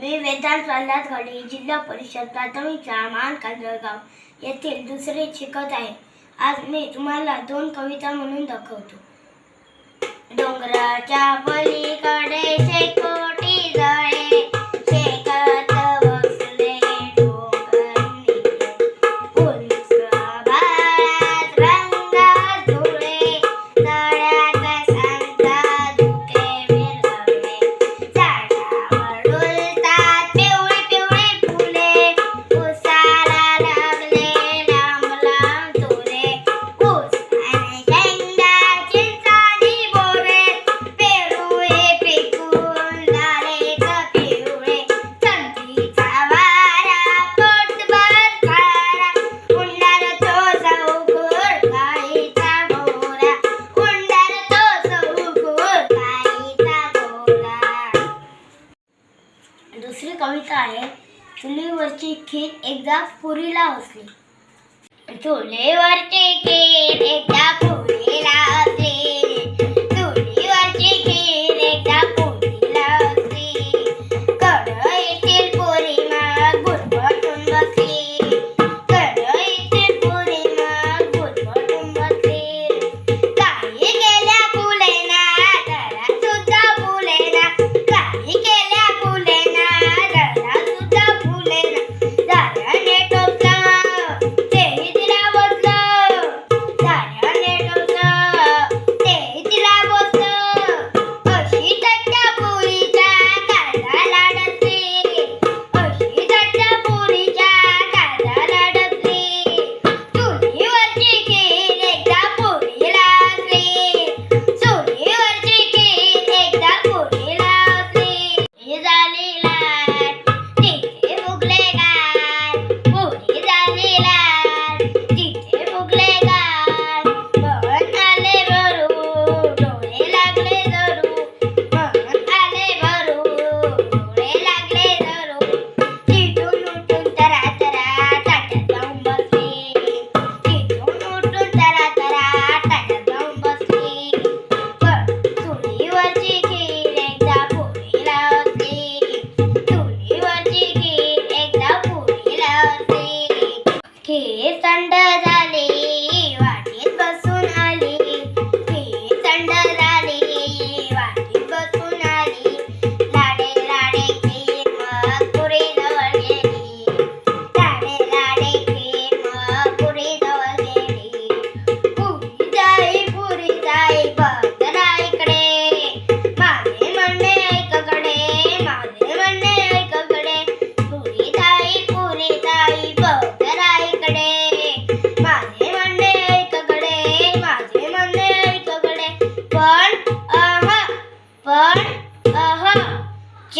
मी वेदांत प्रल्हाद घडे जिल्हा परिषद प्राथमिक शाळा कांदळगाव येथील दुसरे शिकत आहे. आज मी तुम्हाला दोन कविता म्हणून दाखवतो. डोंगराच्या पलीकडे शेको दुसरी कविता आहे चुलीवरची खीर एकदा पुरीला होसली चुलीवरची खीर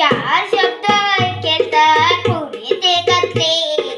चार शब्द ऐकतात पुढे ते करते.